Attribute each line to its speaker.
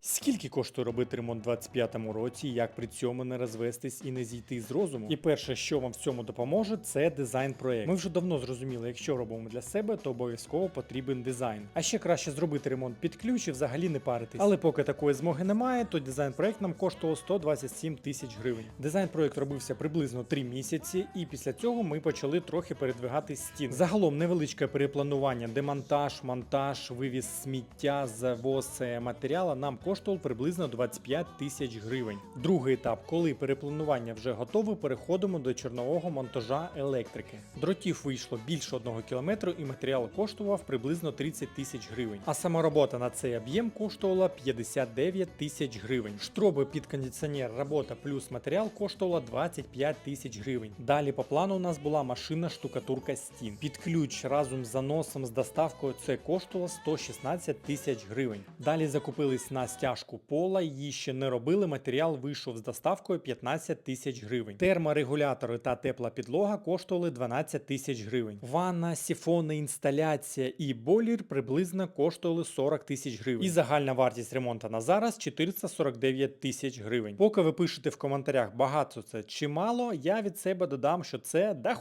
Speaker 1: Скільки коштує робити ремонт у 25-му році, як при цьому не розвестись і не зійти з розуму? І перше, що вам в цьому допоможе, це дизайн-проект. Ми вже давно зрозуміли, якщо робимо для себе, то обов'язково потрібен дизайн. А ще краще зробити ремонт під ключ і взагалі не паритись. Але поки такої змоги немає, то дизайн-проект нам коштував 127 тисяч гривень. Дизайн-проект робився приблизно 3 місяці, і після цього ми почали трохи передвигати стін. Загалом невеличке перепланування, демонтаж, монтаж, вивіз сміття, завоз матеріала нам коштував приблизно 25 тисяч гривень. Другий етап, коли перепланування вже готове, переходимо до чорнового монтажа електрики. Дротів вийшло більше одного кілометру, і матеріал коштував приблизно 30 тисяч гривень. А сама робота на цей об'єм коштувала 59 тисяч гривень. Штроби під кондиціонер, робота плюс матеріал коштувала 25 тисяч гривень. Далі по плану у нас була машина штукатурка стін. Під ключ разом з заносом з доставкою це коштувало 116 тисяч гривень. Далі закупились на стяжку пола, її ще не робили. Матеріал вийшов з доставкою 15 тисяч гривень. Терморегулятори та тепла підлога коштували 12 тисяч гривень. Ванна, сіфони, інсталяція і бойлер приблизно коштували 40 тисяч гривень. І загальна вартість ремонту на зараз 449 тисяч гривень. Поки ви пишете в коментарях багато це чи мало, я від себе додам, що це даху.